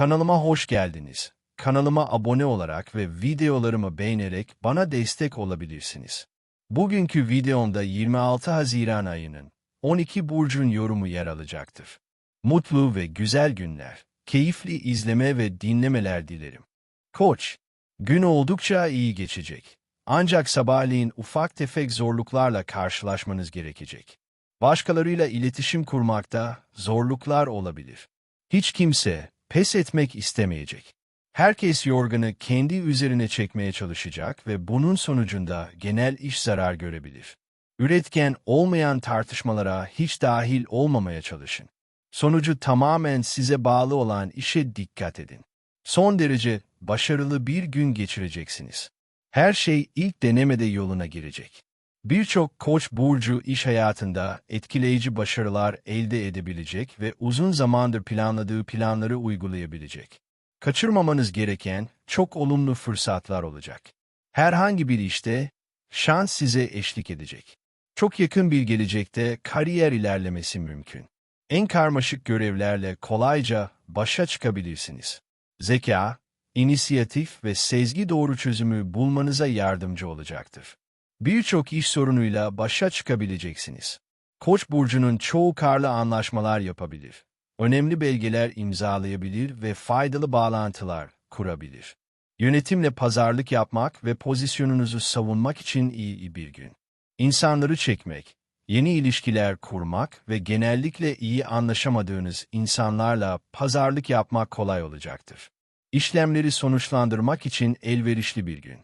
Kanalıma hoş geldiniz. Kanalıma abone olarak ve videolarımı beğenerek bana destek olabilirsiniz. Bugünkü videomda 26 Haziran ayının 12 burcun yorumu yer alacaktır. Mutlu ve güzel günler, keyifli izleme ve dinlemeler dilerim. Koç, gün oldukça iyi geçecek. Ancak sabahleyin ufak tefek zorluklarla karşılaşmanız gerekecek. Başkalarıyla iletişim kurmakta zorluklar olabilir. Hiç kimse pes etmek istemeyecek. Herkes yorganı kendi üzerine çekmeye çalışacak ve bunun sonucunda genel iş zarar görebilir. Üretken olmayan tartışmalara hiç dahil olmamaya çalışın. Sonucu tamamen size bağlı olan işe dikkat edin. Son derece başarılı bir gün geçireceksiniz. Her şey ilk denemede yoluna girecek. Birçok koç burcu iş hayatında etkileyici başarılar elde edebilecek ve uzun zamandır planladığı planları uygulayabilecek. Kaçırmamanız gereken çok olumlu fırsatlar olacak. Herhangi bir işte şans size eşlik edecek. Çok yakın bir gelecekte kariyer ilerlemesi mümkün. En karmaşık görevlerle kolayca başa çıkabilirsiniz. Zeka, inisiyatif ve sezgi doğru çözümü bulmanıza yardımcı olacaktır. Birçok iş sorunuyla başa çıkabileceksiniz. Koç burcunun çoğu karlı anlaşmalar yapabilir. Önemli belgeler imzalayabilir ve faydalı bağlantılar kurabilir. Yönetimle pazarlık yapmak ve pozisyonunuzu savunmak için iyi bir gün. İnsanları çekmek, yeni ilişkiler kurmak ve genellikle iyi anlaşamadığınız insanlarla pazarlık yapmak kolay olacaktır. İşlemleri sonuçlandırmak için elverişli bir gün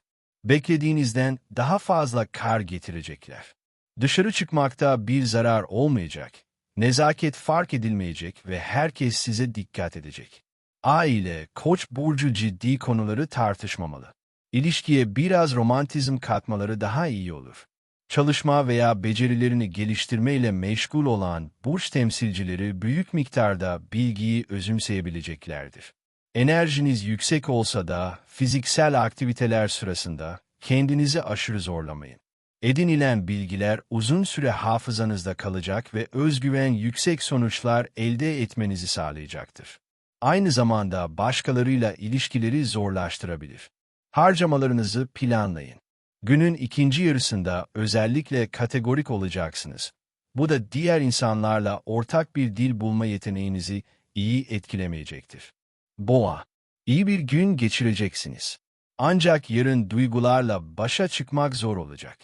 beklediğinizden daha fazla kar getirecekler. Dışarı çıkmakta bir zarar olmayacak, nezaket fark edilmeyecek ve herkes size dikkat edecek. Aile, koç burcu ciddi konuları tartışmamalı. İlişkiye biraz romantizm katmaları daha iyi olur. Çalışma veya becerilerini geliştirmeyle meşgul olan burç temsilcileri büyük miktarda bilgiyi özümseyebileceklerdir. Enerjiniz yüksek olsa da fiziksel aktiviteler sırasında kendinizi aşırı zorlamayın. Edinilen bilgiler uzun süre hafızanızda kalacak ve özgüven yüksek sonuçlar elde etmenizi sağlayacaktır. Aynı zamanda başkalarıyla ilişkileri zorlaştırabilir. Harcamalarınızı planlayın. Günün ikinci yarısında özellikle kategorik olacaksınız. Bu da diğer insanlarla ortak bir dil bulma yeteneğinizi iyi etkilemeyecektir. Boğa, iyi bir gün geçireceksiniz. Ancak yarın duygularla başa çıkmak zor olacak.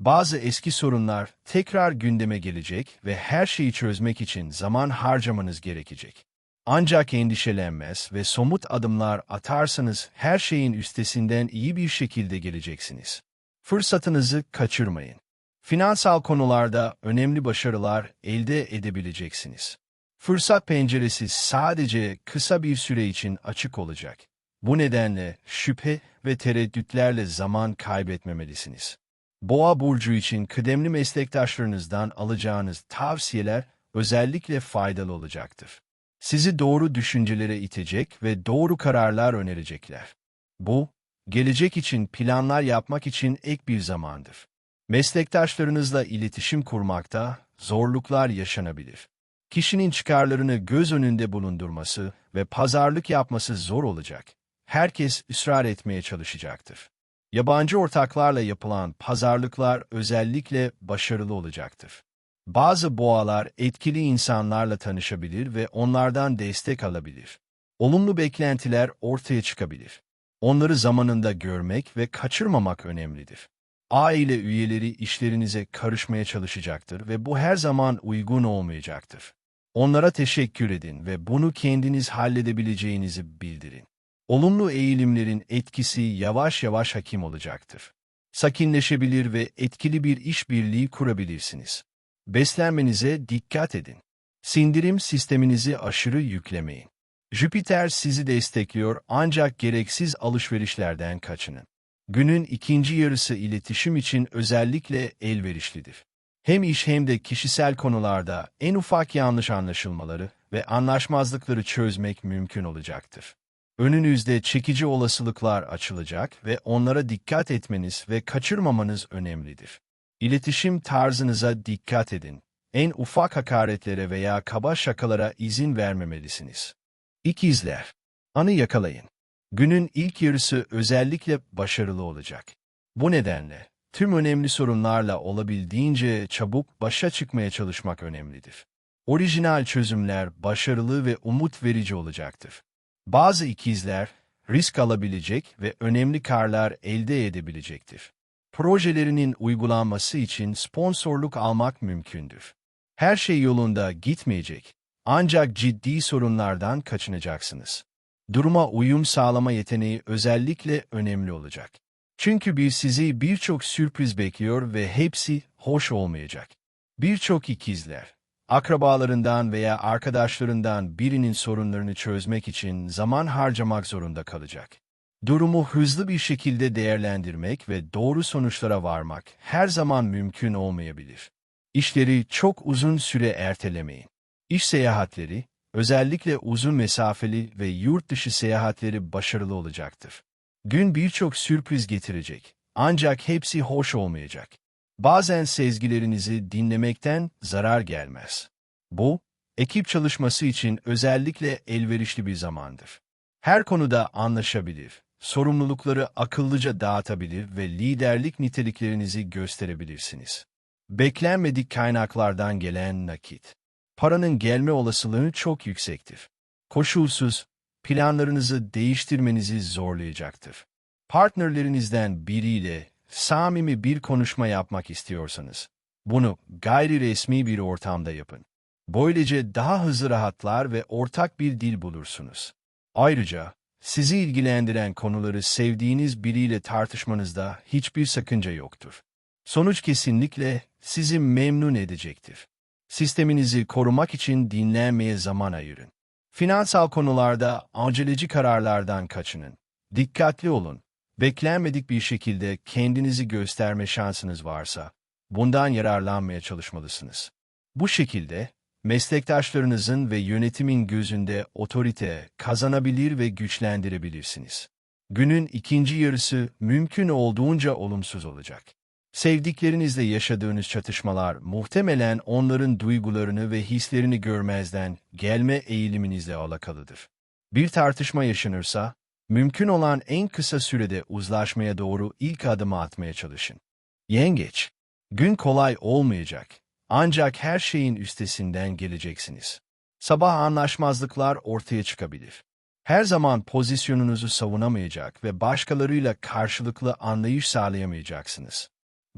Bazı eski sorunlar tekrar gündeme gelecek ve her şeyi çözmek için zaman harcamanız gerekecek. Ancak endişelenmez ve somut adımlar atarsanız her şeyin üstesinden iyi bir şekilde geleceksiniz. Fırsatınızı kaçırmayın. Finansal konularda önemli başarılar elde edebileceksiniz. Fırsat penceresi sadece kısa bir süre için açık olacak. Bu nedenle şüphe ve tereddütlerle zaman kaybetmemelisiniz. Boğa burcu için kıdemli meslektaşlarınızdan alacağınız tavsiyeler özellikle faydalı olacaktır. Sizi doğru düşüncelere itecek ve doğru kararlar önerecekler. Bu, gelecek için planlar yapmak için ek bir zamandır. Meslektaşlarınızla iletişim kurmakta zorluklar yaşanabilir. Kişinin çıkarlarını göz önünde bulundurması ve pazarlık yapması zor olacak. Herkes ısrar etmeye çalışacaktır. Yabancı ortaklarla yapılan pazarlıklar özellikle başarılı olacaktır. Bazı boğalar etkili insanlarla tanışabilir ve onlardan destek alabilir. Olumlu beklentiler ortaya çıkabilir. Onları zamanında görmek ve kaçırmamak önemlidir. Aile üyeleri işlerinize karışmaya çalışacaktır ve bu her zaman uygun olmayacaktır. Onlara teşekkür edin ve bunu kendiniz halledebileceğinizi bildirin. Olumlu eğilimlerin etkisi yavaş yavaş hakim olacaktır. Sakinleşebilir ve etkili bir işbirliği kurabilirsiniz. Beslenmenize dikkat edin. Sindirim sisteminizi aşırı yüklemeyin. Jüpiter sizi destekliyor ancak gereksiz alışverişlerden kaçının. Günün ikinci yarısı iletişim için özellikle elverişlidir. Hem iş hem de kişisel konularda en ufak yanlış anlaşılmaları ve anlaşmazlıkları çözmek mümkün olacaktır. Önünüzde çekici olasılıklar açılacak ve onlara dikkat etmeniz ve kaçırmamanız önemlidir. İletişim tarzınıza dikkat edin. En ufak hakaretlere veya kaba şakalara izin vermemelisiniz. İkizler Anı yakalayın. Günün ilk yarısı özellikle başarılı olacak. Bu nedenle tüm önemli sorunlarla olabildiğince çabuk başa çıkmaya çalışmak önemlidir. Orijinal çözümler başarılı ve umut verici olacaktır. Bazı ikizler risk alabilecek ve önemli karlar elde edebilecektir. Projelerinin uygulanması için sponsorluk almak mümkündür. Her şey yolunda gitmeyecek, ancak ciddi sorunlardan kaçınacaksınız. Duruma uyum sağlama yeteneği özellikle önemli olacak. Çünkü bir sizi birçok sürpriz bekliyor ve hepsi hoş olmayacak. Birçok ikizler, akrabalarından veya arkadaşlarından birinin sorunlarını çözmek için zaman harcamak zorunda kalacak. Durumu hızlı bir şekilde değerlendirmek ve doğru sonuçlara varmak her zaman mümkün olmayabilir. İşleri çok uzun süre ertelemeyin. İş seyahatleri, özellikle uzun mesafeli ve yurt dışı seyahatleri başarılı olacaktır. Gün birçok sürpriz getirecek, ancak hepsi hoş olmayacak. Bazen sezgilerinizi dinlemekten zarar gelmez. Bu, ekip çalışması için özellikle elverişli bir zamandır. Her konuda anlaşabilir, sorumlulukları akıllıca dağıtabilir ve liderlik niteliklerinizi gösterebilirsiniz. Beklenmedik kaynaklardan gelen nakit. Paranın gelme olasılığı çok yüksektir. Koşulsuz, planlarınızı değiştirmenizi zorlayacaktır. Partnerlerinizden biriyle samimi bir konuşma yapmak istiyorsanız, bunu gayri resmi bir ortamda yapın. Böylece daha hızlı rahatlar ve ortak bir dil bulursunuz. Ayrıca, sizi ilgilendiren konuları sevdiğiniz biriyle tartışmanızda hiçbir sakınca yoktur. Sonuç kesinlikle sizi memnun edecektir. Sisteminizi korumak için dinlenmeye zaman ayırın. Finansal konularda aceleci kararlardan kaçının. Dikkatli olun. Beklenmedik bir şekilde kendinizi gösterme şansınız varsa, bundan yararlanmaya çalışmalısınız. Bu şekilde, meslektaşlarınızın ve yönetimin gözünde otorite kazanabilir ve güçlendirebilirsiniz. Günün ikinci yarısı mümkün olduğunca olumsuz olacak. Sevdiklerinizle yaşadığınız çatışmalar muhtemelen onların duygularını ve hislerini görmezden gelme eğiliminizle alakalıdır. Bir tartışma yaşanırsa, mümkün olan en kısa sürede uzlaşmaya doğru ilk adımı atmaya çalışın. Yengeç, gün kolay olmayacak ancak her şeyin üstesinden geleceksiniz. Sabah anlaşmazlıklar ortaya çıkabilir. Her zaman pozisyonunuzu savunamayacak ve başkalarıyla karşılıklı anlayış sağlayamayacaksınız.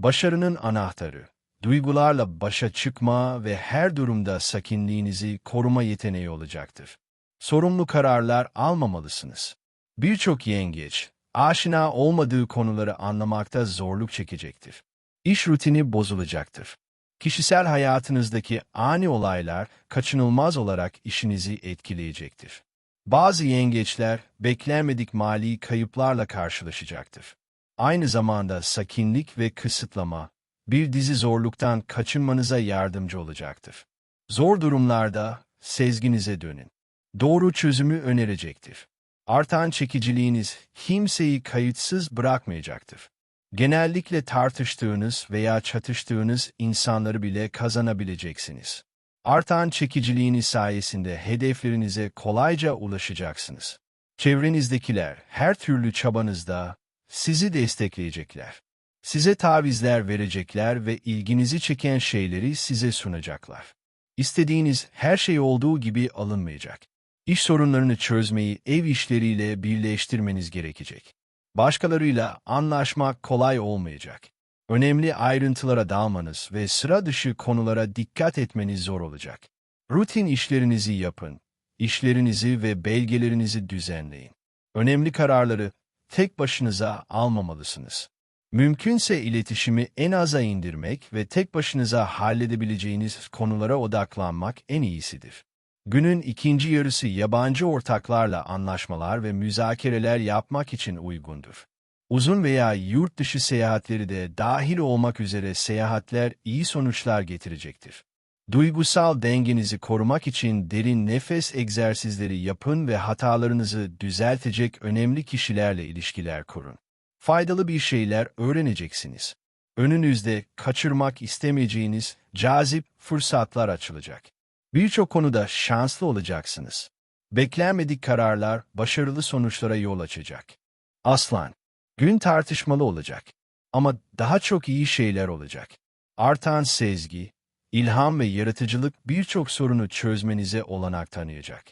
Başarının anahtarı, duygularla başa çıkma ve her durumda sakinliğinizi koruma yeteneği olacaktır. Sorumlu kararlar almamalısınız. Birçok yengeç, aşina olmadığı konuları anlamakta zorluk çekecektir. İş rutini bozulacaktır. Kişisel hayatınızdaki ani olaylar kaçınılmaz olarak işinizi etkileyecektir. Bazı yengeçler beklenmedik mali kayıplarla karşılaşacaktır. Aynı zamanda sakinlik ve kısıtlama, bir dizi zorluktan kaçınmanıza yardımcı olacaktır. Zor durumlarda sezginize dönün. Doğru çözümü önerecektir. Artan çekiciliğiniz kimseyi kayıtsız bırakmayacaktır. Genellikle tartıştığınız veya çatıştığınız insanları bile kazanabileceksiniz. Artan çekiciliğiniz sayesinde hedeflerinize kolayca ulaşacaksınız. Çevrenizdekiler her türlü çabanızda sizi destekleyecekler. Size tavizler verecekler ve ilginizi çeken şeyleri size sunacaklar. İstediğiniz her şey olduğu gibi alınmayacak. İş sorunlarını çözmeyi ev işleriyle birleştirmeniz gerekecek. Başkalarıyla anlaşmak kolay olmayacak. Önemli ayrıntılara dalmanız ve sıra dışı konulara dikkat etmeniz zor olacak. Rutin işlerinizi yapın, işlerinizi ve belgelerinizi düzenleyin. Önemli kararları tek başınıza almamalısınız. Mümkünse iletişimi en aza indirmek ve tek başınıza halledebileceğiniz konulara odaklanmak en iyisidir. Günün ikinci yarısı yabancı ortaklarla anlaşmalar ve müzakereler yapmak için uygundur. Uzun veya yurt dışı seyahatleri de dahil olmak üzere seyahatler iyi sonuçlar getirecektir. Duygusal dengenizi korumak için derin nefes egzersizleri yapın ve hatalarınızı düzeltecek önemli kişilerle ilişkiler kurun. Faydalı bir şeyler öğreneceksiniz. Önünüzde kaçırmak istemeyeceğiniz cazip fırsatlar açılacak. Birçok konuda şanslı olacaksınız. Beklenmedik kararlar başarılı sonuçlara yol açacak. Aslan, gün tartışmalı olacak. Ama daha çok iyi şeyler olacak. Artan sezgi, ilham ve yaratıcılık birçok sorunu çözmenize olanak tanıyacak.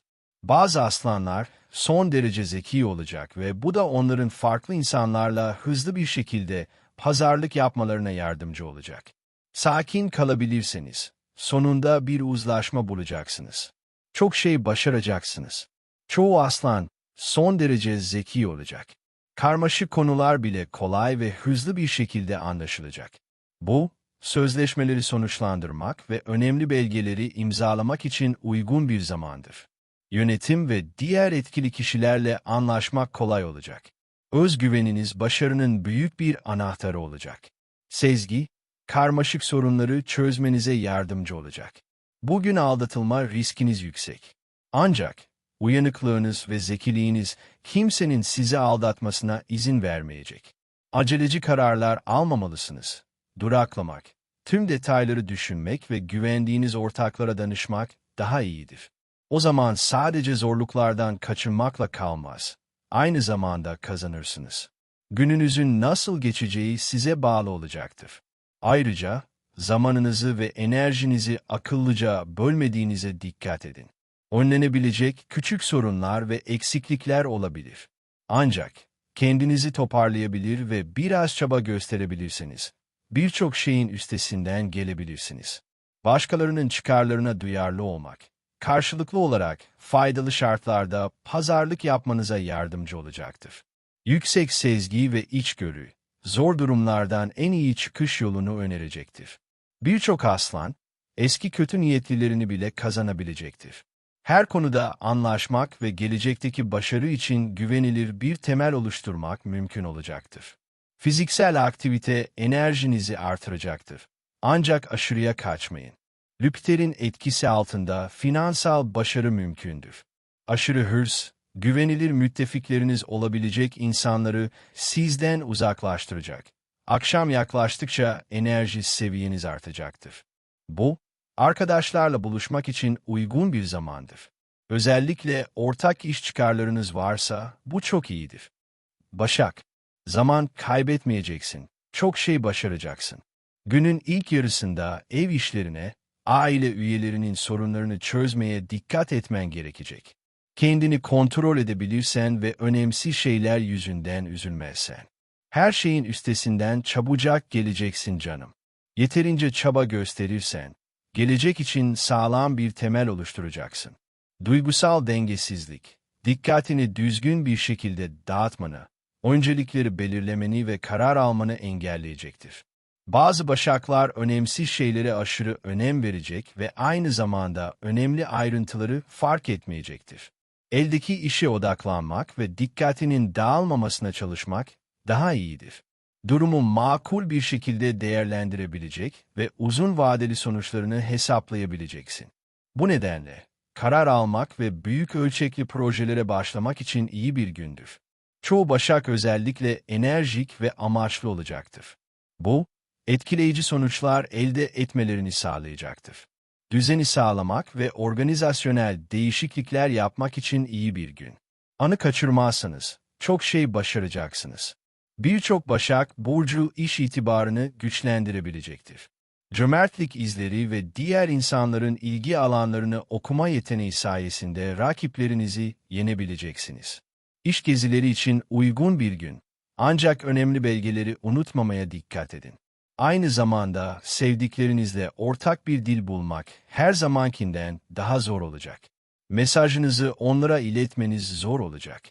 Bazı aslanlar son derece zeki olacak ve bu da onların farklı insanlarla hızlı bir şekilde pazarlık yapmalarına yardımcı olacak. Sakin kalabilirseniz, sonunda bir uzlaşma bulacaksınız. Çok şey başaracaksınız. Çoğu aslan son derece zeki olacak. Karmaşık konular bile kolay ve hızlı bir şekilde anlaşılacak. Bu, sözleşmeleri sonuçlandırmak ve önemli belgeleri imzalamak için uygun bir zamandır. Yönetim ve diğer etkili kişilerle anlaşmak kolay olacak. Özgüveniniz başarının büyük bir anahtarı olacak. Sezgi, karmaşık sorunları çözmenize yardımcı olacak. Bugün aldatılma riskiniz yüksek. Ancak uyanıklığınız ve zekiliğiniz kimsenin sizi aldatmasına izin vermeyecek. Aceleci kararlar almamalısınız. Duraklamak, tüm detayları düşünmek ve güvendiğiniz ortaklara danışmak daha iyidir. O zaman sadece zorluklardan kaçınmakla kalmaz. Aynı zamanda kazanırsınız. Gününüzün nasıl geçeceği size bağlı olacaktır. Ayrıca zamanınızı ve enerjinizi akıllıca bölmediğinize dikkat edin. Önlenebilecek küçük sorunlar ve eksiklikler olabilir. Ancak kendinizi toparlayabilir ve biraz çaba gösterebilirsiniz. Birçok şeyin üstesinden gelebilirsiniz. Başkalarının çıkarlarına duyarlı olmak, karşılıklı olarak faydalı şartlarda pazarlık yapmanıza yardımcı olacaktır. Yüksek sezgi ve içgörü, zor durumlardan en iyi çıkış yolunu önerecektir. Birçok aslan, eski kötü niyetlilerini bile kazanabilecektir. Her konuda anlaşmak ve gelecekteki başarı için güvenilir bir temel oluşturmak mümkün olacaktır. Fiziksel aktivite enerjinizi artıracaktır. Ancak aşırıya kaçmayın. Lüpiter'in etkisi altında finansal başarı mümkündür. Aşırı hırs, güvenilir müttefikleriniz olabilecek insanları sizden uzaklaştıracak. Akşam yaklaştıkça enerji seviyeniz artacaktır. Bu, arkadaşlarla buluşmak için uygun bir zamandır. Özellikle ortak iş çıkarlarınız varsa bu çok iyidir. Başak, zaman kaybetmeyeceksin. Çok şey başaracaksın. Günün ilk yarısında ev işlerine, aile üyelerinin sorunlarını çözmeye dikkat etmen gerekecek. Kendini kontrol edebilirsen ve önemsiz şeyler yüzünden üzülmezsen. Her şeyin üstesinden çabucak geleceksin canım. Yeterince çaba gösterirsen, gelecek için sağlam bir temel oluşturacaksın. Duygusal dengesizlik, dikkatini düzgün bir şekilde dağıtmanı, öncelikleri belirlemeni ve karar almanı engelleyecektir. Bazı başaklar önemsiz şeylere aşırı önem verecek ve aynı zamanda önemli ayrıntıları fark etmeyecektir. Eldeki işe odaklanmak ve dikkatinin dağılmamasına çalışmak daha iyidir. Durumu makul bir şekilde değerlendirebilecek ve uzun vadeli sonuçlarını hesaplayabileceksin. Bu nedenle karar almak ve büyük ölçekli projelere başlamak için iyi bir gündür. Çoğu başak özellikle enerjik ve amaçlı olacaktır. Bu, etkileyici sonuçlar elde etmelerini sağlayacaktır. Düzeni sağlamak ve organizasyonel değişiklikler yapmak için iyi bir gün. Anı kaçırmazsanız, çok şey başaracaksınız. Birçok Başak Burcu iş itibarını güçlendirebilecektir. Cömertlik izleri ve diğer insanların ilgi alanlarını okuma yeteneği sayesinde rakiplerinizi yenebileceksiniz. İş gezileri için uygun bir gün. Ancak önemli belgeleri unutmamaya dikkat edin. Aynı zamanda sevdiklerinizle ortak bir dil bulmak her zamankinden daha zor olacak. Mesajınızı onlara iletmeniz zor olacak.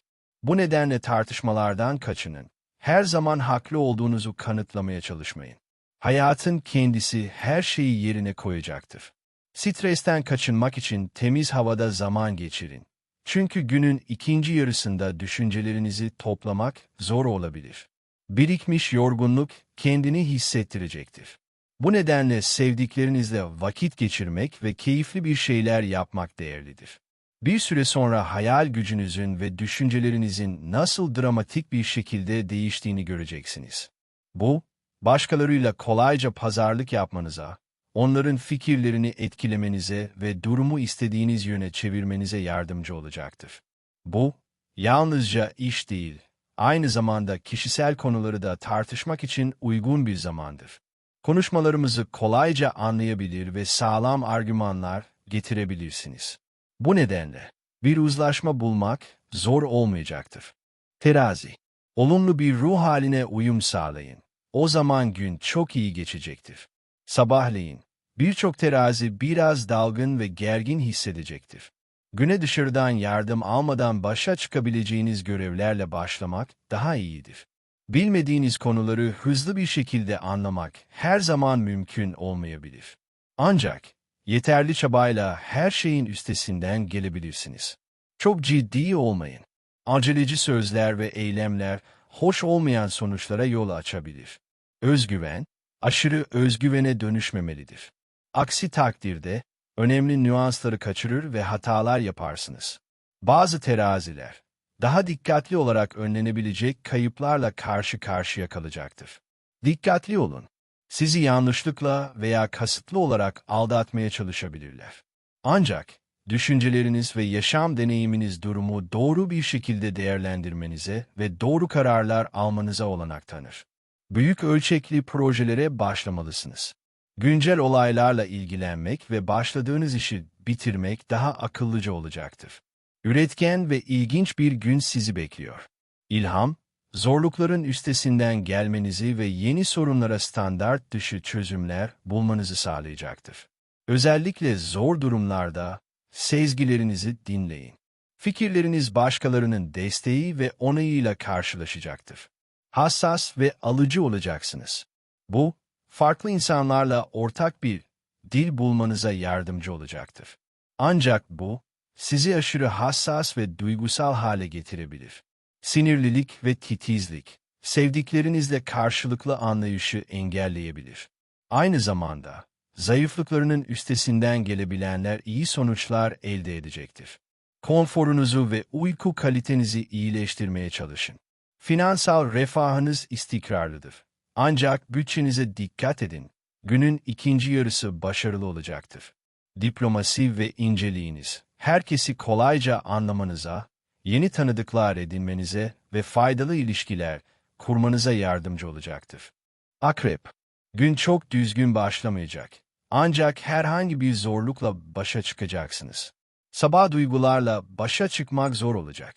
Bu nedenle tartışmalardan kaçının. Her zaman haklı olduğunuzu kanıtlamaya çalışmayın. Hayatın kendisi her şeyi yerine koyacaktır. Stresten kaçınmak için temiz havada zaman geçirin. Çünkü günün ikinci yarısında düşüncelerinizi toplamak zor olabilir. Birikmiş yorgunluk kendini hissettirecektir. Bu nedenle sevdiklerinizle vakit geçirmek ve keyifli bir şeyler yapmak değerlidir. Bir süre sonra hayal gücünüzün ve düşüncelerinizin nasıl dramatik bir şekilde değiştiğini göreceksiniz. Bu, başkalarıyla kolayca pazarlık yapmanıza, onların fikirlerini etkilemenize ve durumu istediğiniz yöne çevirmenize yardımcı olacaktır. Bu, yalnızca iş değil, aynı zamanda kişisel konuları da tartışmak için uygun bir zamandır. Konuşmalarımızı kolayca anlayabilir ve sağlam argümanlar getirebilirsiniz. Bu nedenle bir uzlaşma bulmak zor olmayacaktır. Terazi, olumlu bir ruh haline uyum sağlayın. O zaman gün çok iyi geçecektir. Sabahleyin, birçok terazi biraz dalgın ve gergin hissedecektir. Güne dışarıdan yardım almadan başa çıkabileceğiniz görevlerle başlamak daha iyidir. Bilmediğiniz konuları hızlı bir şekilde anlamak her zaman mümkün olmayabilir. Ancak yeterli çabayla her şeyin üstesinden gelebilirsiniz. Çok ciddi olmayın. Aceleci sözler ve eylemler hoş olmayan sonuçlara yol açabilir. Özgüven, aşırı özgüvene dönüşmemelidir. Aksi takdirde önemli nüansları kaçırır ve hatalar yaparsınız. Bazı teraziler, daha dikkatli olarak önlenebilecek kayıplarla karşı karşıya kalacaktır. Dikkatli olun. Sizi yanlışlıkla veya kasıtlı olarak aldatmaya çalışabilirler. Ancak düşünceleriniz ve yaşam deneyiminiz durumu doğru bir şekilde değerlendirmenize ve doğru kararlar almanıza olanak tanır. Büyük ölçekli projelere başlamalısınız. Güncel olaylarla ilgilenmek ve başladığınız işi bitirmek daha akıllıca olacaktır. Üretken ve ilginç bir gün sizi bekliyor. İlham, zorlukların üstesinden gelmenizi ve yeni sorunlara standart dışı çözümler bulmanızı sağlayacaktır. Özellikle zor durumlarda sezgilerinizi dinleyin. Fikirleriniz başkalarının desteği ve onayıyla karşılaşacaktır. Hassas ve alıcı olacaksınız. Bu, farklı insanlarla ortak bir dil bulmanıza yardımcı olacaktır. Ancak bu, sizi aşırı hassas ve duygusal hale getirebilir. Sinirlilik ve titizlik, sevdiklerinizle karşılıklı anlayışı engelleyebilir. Aynı zamanda, zayıflıklarının üstesinden gelebilenler iyi sonuçlar elde edecektir. Konforunuzu ve uyku kalitenizi iyileştirmeye çalışın. Finansal refahınız istikrarlıdır. Ancak bütçenize dikkat edin. Günün ikinci yarısı başarılı olacaktır. Diplomasi ve inceliğiniz, herkesi kolayca anlamanıza, yeni tanıdıklar edinmenize ve faydalı ilişkiler kurmanıza yardımcı olacaktır. Akrep, gün çok düzgün başlamayacak. Ancak herhangi bir zorlukla başa çıkacaksınız. Sabah duygularla başa çıkmak zor olacak.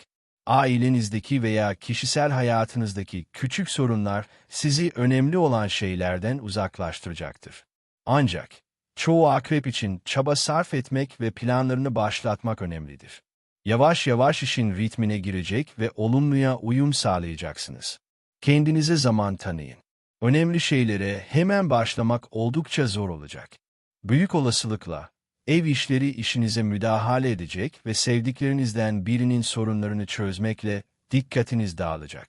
Ailenizdeki veya kişisel hayatınızdaki küçük sorunlar sizi önemli olan şeylerden uzaklaştıracaktır. Ancak çoğu akrep için çaba sarf etmek ve planlarını başlatmak önemlidir. Yavaş yavaş işin ritmine girecek ve olumluya uyum sağlayacaksınız. Kendinize zaman tanıyın. Önemli şeylere hemen başlamak oldukça zor olacak. Büyük olasılıkla ev işleri işinize müdahale edecek ve sevdiklerinizden birinin sorunlarını çözmekle dikkatiniz dağılacak.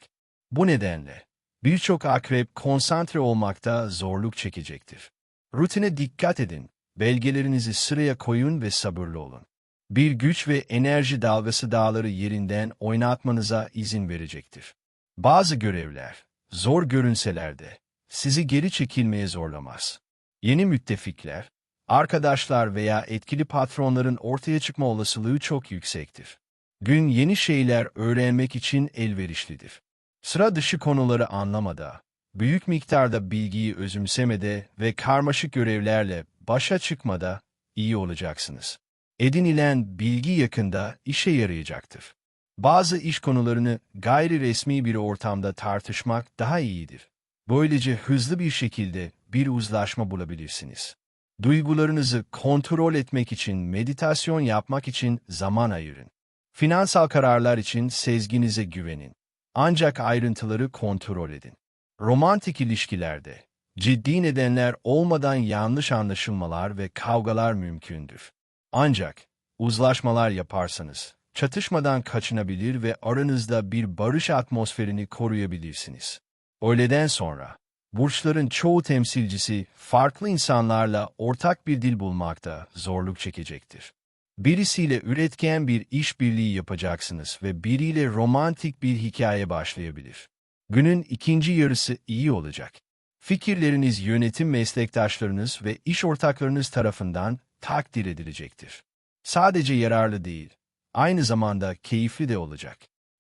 Bu nedenle birçok akrep konsantre olmakta zorluk çekecektir. Rutine dikkat edin, belgelerinizi sıraya koyun ve sabırlı olun. Bir güç ve enerji dalgası dağları yerinden oynatmanıza izin verecektir. Bazı görevler, zor görünseler de, sizi geri çekilmeye zorlamaz. Yeni müttefikler, arkadaşlar veya etkili patronların ortaya çıkma olasılığı çok yüksektir. Gün yeni şeyler öğrenmek için elverişlidir. Sıra dışı konuları anlamada, büyük miktarda bilgiyi özümsemede ve karmaşık görevlerle başa çıkmada iyi olacaksınız. Edinilen bilgi yakında işe yarayacaktır. Bazı iş konularını gayri resmi bir ortamda tartışmak daha iyidir. Böylece hızlı bir şekilde bir uzlaşma bulabilirsiniz. Duygularınızı kontrol etmek için meditasyon yapmak için zaman ayırın. Finansal kararlar için sezginize güvenin. Ancak ayrıntıları kontrol edin. Romantik ilişkilerde ciddi nedenler olmadan yanlış anlaşılmalar ve kavgalar mümkündür. Ancak uzlaşmalar yaparsanız çatışmadan kaçınabilir ve aranızda bir barış atmosferini koruyabilirsiniz. Öğleden sonra burçların çoğu temsilcisi farklı insanlarla ortak bir dil bulmakta zorluk çekecektir. Birisiyle üretken bir işbirliği yapacaksınız ve biriyle romantik bir hikaye başlayabilir. Günün ikinci yarısı iyi olacak. Fikirleriniz yönetim meslektaşlarınız ve iş ortaklarınız tarafından takdir edilecektir. Sadece yararlı değil, aynı zamanda keyifli de olacak.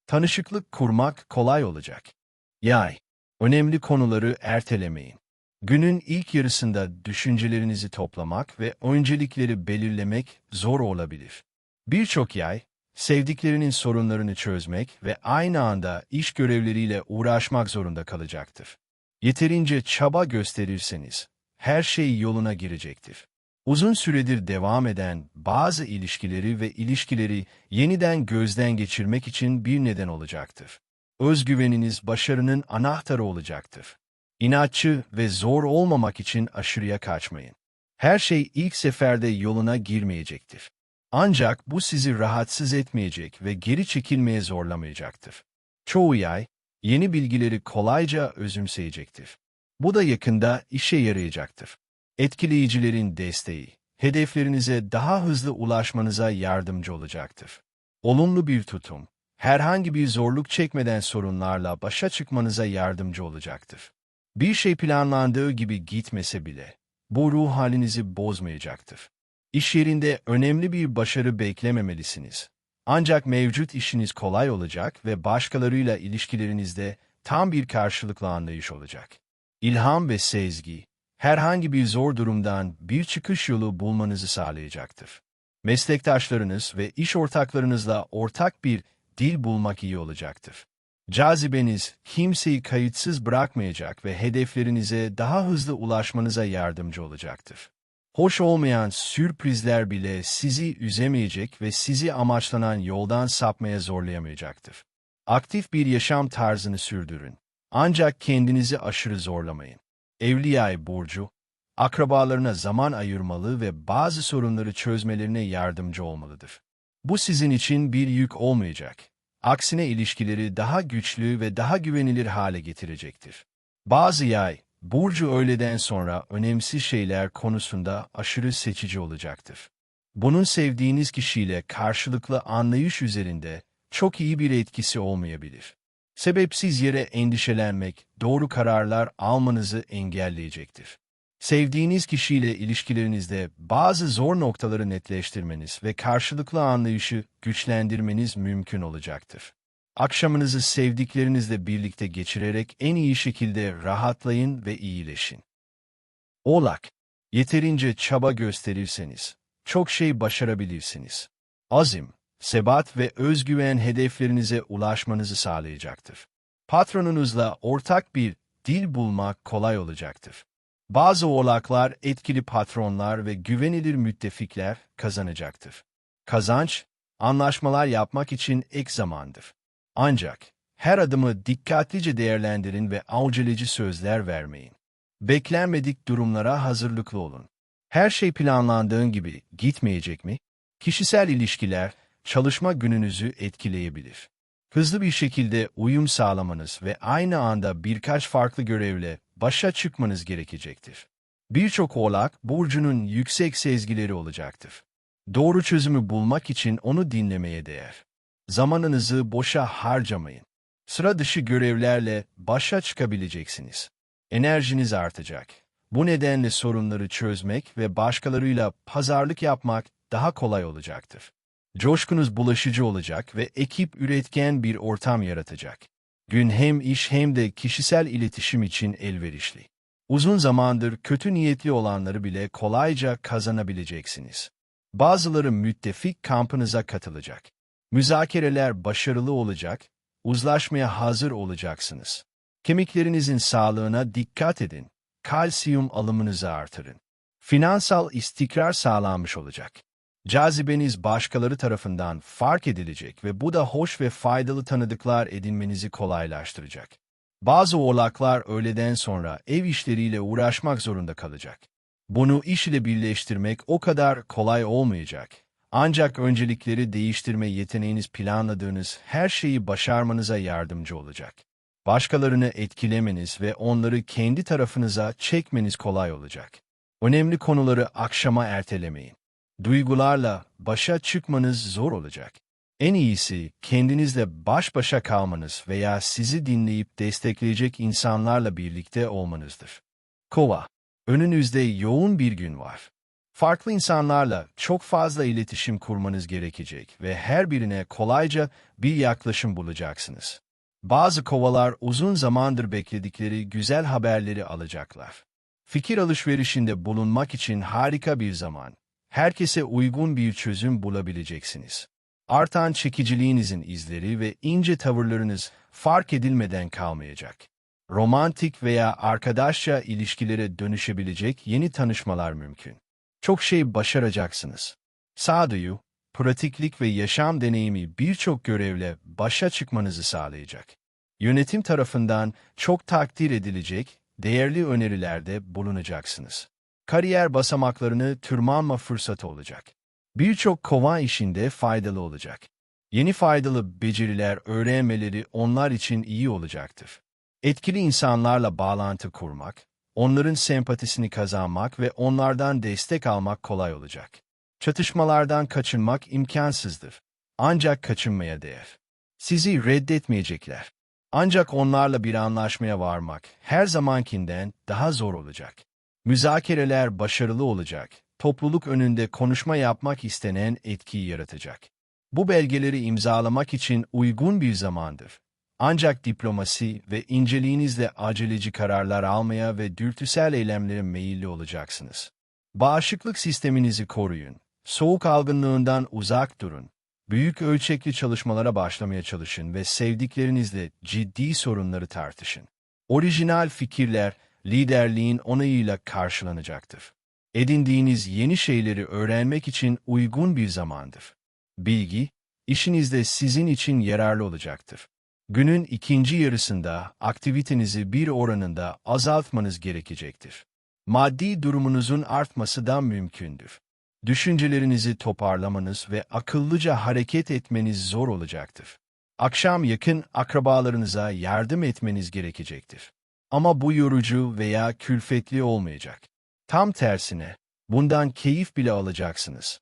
Tanışıklık kurmak kolay olacak. Yay, önemli konuları ertelemeyin. Günün ilk yarısında düşüncelerinizi toplamak ve öncelikleri belirlemek zor olabilir. Birçok yay, sevdiklerinin sorunlarını çözmek ve aynı anda iş görevleriyle uğraşmak zorunda kalacaktır. Yeterince çaba gösterirseniz, her şey yoluna girecektir. Uzun süredir devam eden bazı ilişkileri ve ilişkileri yeniden gözden geçirmek için bir neden olacaktır. Özgüveniniz başarının anahtarı olacaktır. İnatçı ve zor olmamak için aşırıya kaçmayın. Her şey ilk seferde yoluna girmeyecektir. Ancak bu sizi rahatsız etmeyecek ve geri çekilmeye zorlamayacaktır. Çoğu yay, yeni bilgileri kolayca özümseyecektir. Bu da yakında işe yarayacaktır. Etkileyicilerin desteği, hedeflerinize daha hızlı ulaşmanıza yardımcı olacaktır. Olumlu bir tutum, herhangi bir zorluk çekmeden sorunlarla başa çıkmanıza yardımcı olacaktır. Bir şey planlandığı gibi gitmese bile, bu ruh halinizi bozmayacaktır. İş yerinde önemli bir başarı beklememelisiniz. Ancak mevcut işiniz kolay olacak ve başkalarıyla ilişkilerinizde tam bir karşılıklı anlayış olacak. İlham ve sezgi, herhangi bir zor durumdan bir çıkış yolu bulmanızı sağlayacaktır. Meslektaşlarınız ve iş ortaklarınızla ortak bir dil bulmak iyi olacaktır. Cazibeniz kimseyi kayıtsız bırakmayacak ve hedeflerinize daha hızlı ulaşmanıza yardımcı olacaktır. Hoş olmayan sürprizler bile sizi üzemeyecek ve sizi amaçlanan yoldan sapmaya zorlayamayacaktır. Aktif bir yaşam tarzını sürdürün. Ancak kendinizi aşırı zorlamayın. Evli yay burcu, akrabalarına zaman ayırmalı ve bazı sorunları çözmelerine yardımcı olmalıdır. Bu sizin için bir yük olmayacak. Aksine ilişkileri daha güçlü ve daha güvenilir hale getirecektir. Bazı yay, Burcu öğleden sonra önemsiz şeyler konusunda aşırı seçici olacaktır. Bunun sevdiğiniz kişiyle karşılıklı anlayış üzerinde çok iyi bir etkisi olmayabilir. Sebepsiz yere endişelenmek, doğru kararlar almanızı engelleyecektir. Sevdiğiniz kişiyle ilişkilerinizde bazı zor noktaları netleştirmeniz ve karşılıklı anlayışı güçlendirmeniz mümkün olacaktır. Akşamınızı sevdiklerinizle birlikte geçirerek en iyi şekilde rahatlayın ve iyileşin. Oğlak, yeterince çaba gösterirseniz, çok şey başarabilirsiniz. Azim, sebat ve özgüven hedeflerinize ulaşmanızı sağlayacaktır. Patronunuzla ortak bir dil bulmak kolay olacaktır. Bazı oğlaklar etkili patronlar ve güvenilir müttefikler kazanacaktır. Kazanç, anlaşmalar yapmak için ek zamandır. Ancak her adımı dikkatlice değerlendirin ve aceleci sözler vermeyin. Beklenmedik durumlara hazırlıklı olun. Her şey planlandığın gibi gitmeyecek mi? Kişisel ilişkiler, çalışma gününüzü etkileyebilir. Hızlı bir şekilde uyum sağlamanız ve aynı anda birkaç farklı görevle başa çıkmanız gerekecektir. Birçok oğlak burcunun yüksek sezgileri olacaktır. Doğru çözümü bulmak için onu dinlemeye değer. Zamanınızı boşa harcamayın. Sıra dışı görevlerle başa çıkabileceksiniz. Enerjiniz artacak. Bu nedenle sorunları çözmek ve başkalarıyla pazarlık yapmak daha kolay olacaktır. Coşkunuz bulaşıcı olacak ve ekip üretken bir ortam yaratacak. Gün hem iş hem de kişisel iletişim için elverişli. Uzun zamandır kötü niyetli olanları bile kolayca kazanabileceksiniz. Bazıları müttefik kampınıza katılacak. Müzakereler başarılı olacak, uzlaşmaya hazır olacaksınız. Kemiklerinizin sağlığına dikkat edin. Kalsiyum alımınızı artırın. Finansal istikrar sağlanmış olacak. Cazibeniz başkaları tarafından fark edilecek ve bu da hoş ve faydalı tanıdıklar edinmenizi kolaylaştıracak. Bazı oğlaklar öğleden sonra ev işleriyle uğraşmak zorunda kalacak. Bunu iş ile birleştirmek o kadar kolay olmayacak. Ancak öncelikleri değiştirme yeteneğiniz planladığınız her şeyi başarmanıza yardımcı olacak. Başkalarını etkilemeniz ve onları kendi tarafınıza çekmeniz kolay olacak. Önemli konuları akşama ertelemeyin. Duygularla başa çıkmanız zor olacak. En iyisi kendinizle baş başa kalmanız veya sizi dinleyip destekleyecek insanlarla birlikte olmanızdır. Kova, önünüzde yoğun bir gün var. Farklı insanlarla çok fazla iletişim kurmanız gerekecek ve her birine kolayca bir yaklaşım bulacaksınız. Bazı kovalar uzun zamandır bekledikleri güzel haberleri alacaklar. Fikir alışverişinde bulunmak için harika bir zaman. Herkese uygun bir çözüm bulabileceksiniz. Artan çekiciliğinizin izleri ve ince tavırlarınız fark edilmeden kalmayacak. Romantik veya arkadaşça ilişkilere dönüşebilecek yeni tanışmalar mümkün. Çok şey başaracaksınız. Sağduyu, pratiklik ve yaşam deneyimi birçok görevle başa çıkmanızı sağlayacak. Yönetim tarafından çok takdir edilecek, değerli önerilerde bulunacaksınız. Kariyer basamaklarını tırmanma fırsatı olacak. Birçok kova işinde faydalı olacak. Yeni faydalı beceriler öğrenmeleri onlar için iyi olacaktır. Etkili insanlarla bağlantı kurmak, onların sempatisini kazanmak ve onlardan destek almak kolay olacak. Çatışmalardan kaçınmak imkansızdır. Ancak kaçınmaya değer. Sizi reddetmeyecekler. Ancak onlarla bir anlaşmaya varmak her zamankinden daha zor olacak. Müzakereler başarılı olacak. Topluluk önünde konuşma yapmak istenen etkiyi yaratacak. Bu belgeleri imzalamak için uygun bir zamandır. Ancak diplomasi ve inceliğinizle aceleci kararlar almaya ve dürtüsel eylemlere meyilli olacaksınız. Bağışıklık sisteminizi koruyun. Soğuk algınlığından uzak durun. Büyük ölçekli çalışmalara başlamaya çalışın ve sevdiklerinizle ciddi sorunları tartışın. Orijinal fikirler liderliğin onayıyla karşılanacaktır. Edindiğiniz yeni şeyleri öğrenmek için uygun bir zamandır. Bilgi, işinizde sizin için yararlı olacaktır. Günün ikinci yarısında aktivitenizi bir oranında azaltmanız gerekecektir. Maddi durumunuzun artması da mümkündür. Düşüncelerinizi toparlamanız ve akıllıca hareket etmeniz zor olacaktır. Akşam yakın akrabalarınıza yardım etmeniz gerekecektir. Ama bu yorucu veya külfetli olmayacak. Tam tersine, bundan keyif bile alacaksınız.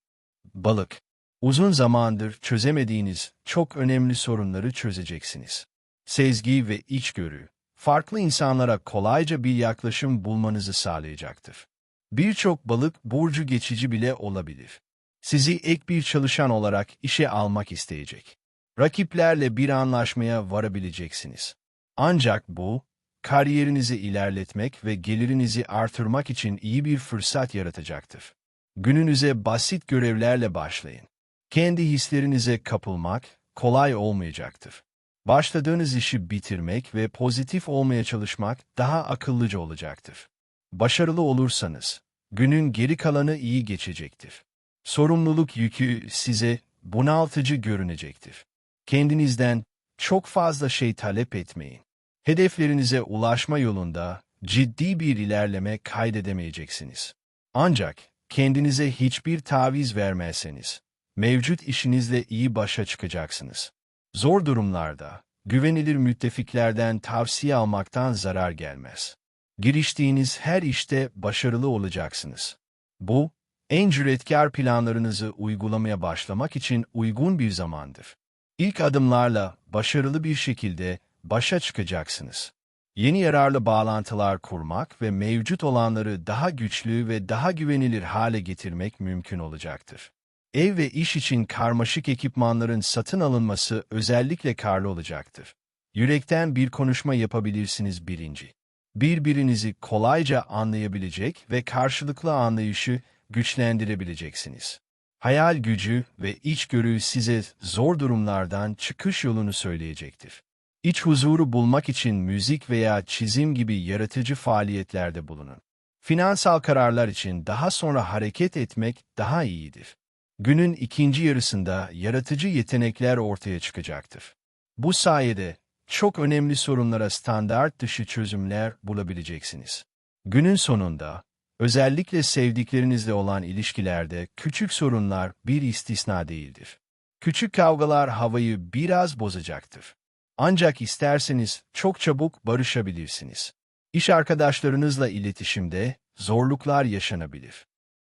Balık, uzun zamandır çözemediğiniz çok önemli sorunları çözeceksiniz. Sezgi ve içgörü, farklı insanlara kolayca bir yaklaşım bulmanızı sağlayacaktır. Birçok balık burcu geçici bile olabilir. Sizi ek bir çalışan olarak işe almak isteyecek. Rakiplerle bir anlaşmaya varabileceksiniz. Ancak bu, kariyerinizi ilerletmek ve gelirinizi artırmak için iyi bir fırsat yaratacaktır. Gününüze basit görevlerle başlayın. Kendi hislerinize kapılmak kolay olmayacaktır. Başladığınız işi bitirmek ve pozitif olmaya çalışmak daha akıllıca olacaktır. Başarılı olursanız, günün geri kalanı iyi geçecektir. Sorumluluk yükü size bunaltıcı görünecektir. Kendinizden çok fazla şey talep etmeyin. Hedeflerinize ulaşma yolunda ciddi bir ilerleme kaydedemeyeceksiniz. Ancak kendinize hiçbir taviz vermezseniz, mevcut işinizle iyi başa çıkacaksınız. Zor durumlarda, güvenilir müttefiklerden tavsiye almaktan zarar gelmez. Giriştiğiniz her işte başarılı olacaksınız. Bu, en cüretkar planlarınızı uygulamaya başlamak için uygun bir zamandır. İlk adımlarla başarılı bir şekilde başa çıkacaksınız. Yeni yararlı bağlantılar kurmak ve mevcut olanları daha güçlü ve daha güvenilir hale getirmek mümkün olacaktır. Ev ve iş için karmaşık ekipmanların satın alınması özellikle karlı olacaktır. Yürekten bir konuşma yapabilirsiniz birinci. Birbirinizi kolayca anlayabilecek ve karşılıklı anlayışı güçlendirebileceksiniz. Hayal gücü ve içgörü size zor durumlardan çıkış yolunu söyleyecektir. İç huzuru bulmak için müzik veya çizim gibi yaratıcı faaliyetlerde bulunun. Finansal kararlar için daha sonra hareket etmek daha iyidir. Günün ikinci yarısında yaratıcı yetenekler ortaya çıkacaktır. Bu sayede çok önemli sorunlara standart dışı çözümler bulabileceksiniz. Günün sonunda, özellikle sevdiklerinizle olan ilişkilerde küçük sorunlar bir istisna değildir. Küçük kavgalar havayı biraz bozacaktır. Ancak isterseniz çok çabuk barışabilirsiniz. İş arkadaşlarınızla iletişimde zorluklar yaşanabilir.